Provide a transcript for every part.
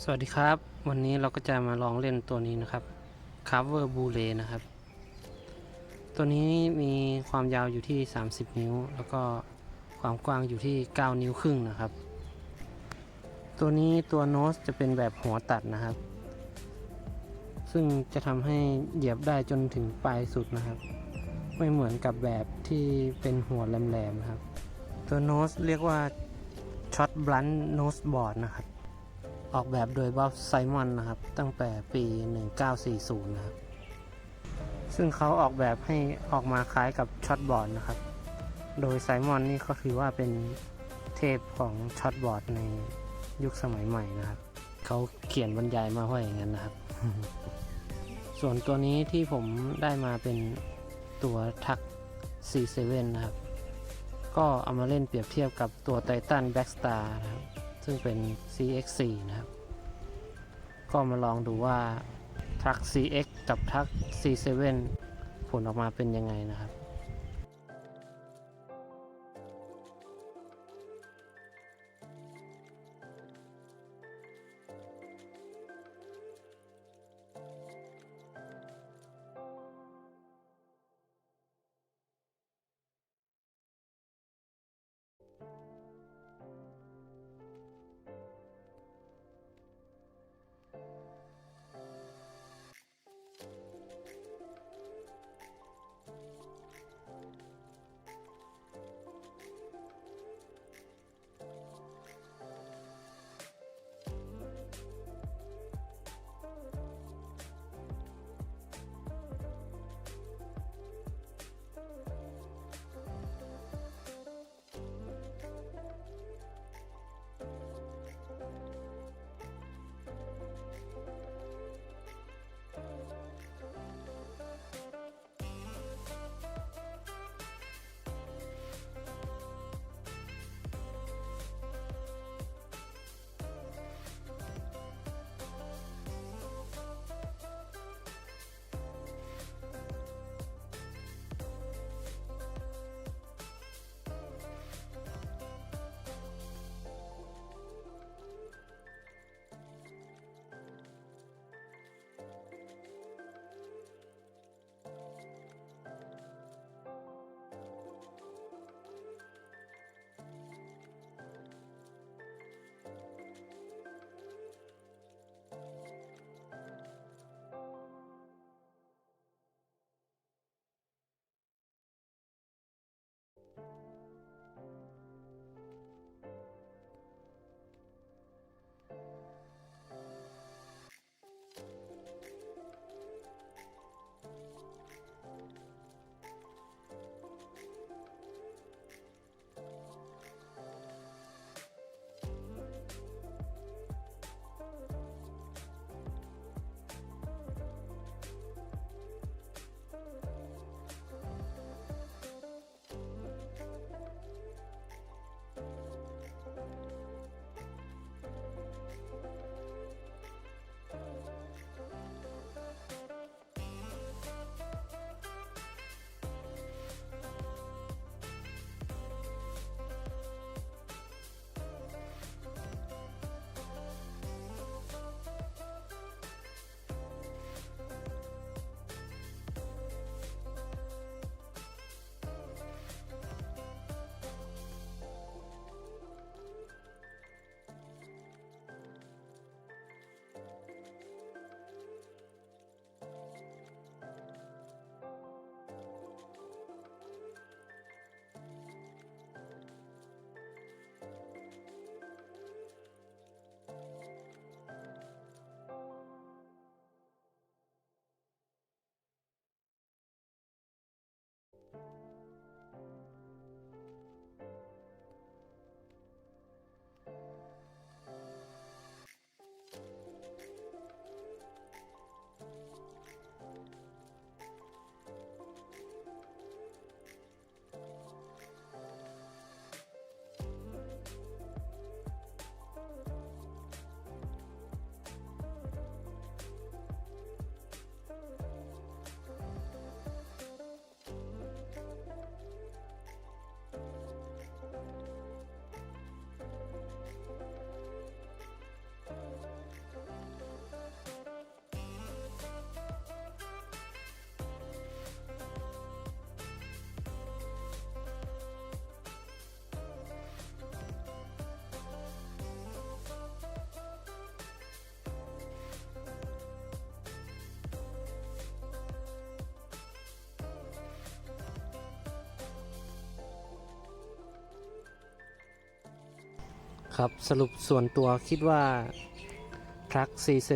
สวัสดีครับ วันนี้เราก็จะมาลองเล่นตัวนี้นะครับ Cover b u l e นะครับ ตัวนี้มีความยาวอยู่ที่ 30 นิ้ว แล้วก็ความกว้างอยู่ที่ 9 นิ้วครึ่งนะครับ ตัวนี้ตัวโน้ตจะเป็นแบบหัวตัดนะครับ ซึ่งจะทำให้เหยียบได้จนถึงปลายสุดนะครับ ไม่เหมือนกับแบบที่เป็นหัวแหลมๆนะครับ ตัวโน้ตเรียกว่าช็อตบลันโนสบอร์ดนะครับ ออกแบบโดยบ๊อบไซมอนนะครับ ตั้งแต่ปี 1940 นะครับ ซึ่งเขาออกแบบให้ออกมาคล้ายกับช็อตบอร์ดนะครับ โดยไซมอนนี่ก็คือว่าเป็นเทพของช็อตบอร์ดในยุคสมัยใหม่นะครับ เขาเขียนบรรยายมาว่าอย่างนั้นนะครับ ส่วนตัวนี้ที่ผมได้มาเป็นตัวทัก C7 นะครับ ก็เอามาเล่นเปรียบเทียบกับตัวไททันแบ็กสตาร์นะครับ ซึ่งเป็น CX4 นะครับ ก็มาลองดูว่าทัก CX กับทัก C7 ผลออกมาเป็นยังไงนะครับ ครับสรุปส่วนตัวคิดว่าทรัค C7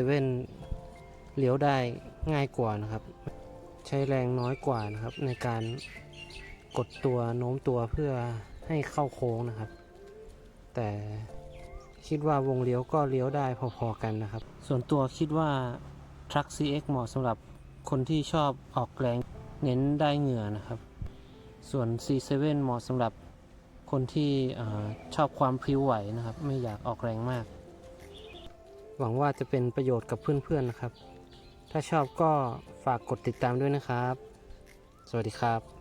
เลี้ยวได้ง่ายกว่านะครับ ใช้แรงน้อยกว่านะครับ ในการกดตัวโน้มตัวเพื่อให้เข้าโค้งนะครับ แต่คิดว่าวงเลี้ยวก็เลี้ยวได้พอๆกันนะครับ ส่วนตัวคิดว่า Truck CX เหมาะสำหรับคนที่ชอบออกแรงเน้นได้เหงื่อนะครับ ส่วน C7 เหมาะสำหรับ คนที่อชอบความพริ้วไหวนะครับ ไม่อยากออกแรงมาก หวังว่าจะเป็นประโยชน์กับเพื่อนๆนะครับ ถ้าชอบก็ฝากกดติดตามด้วยนะครับ สวัสดีครับ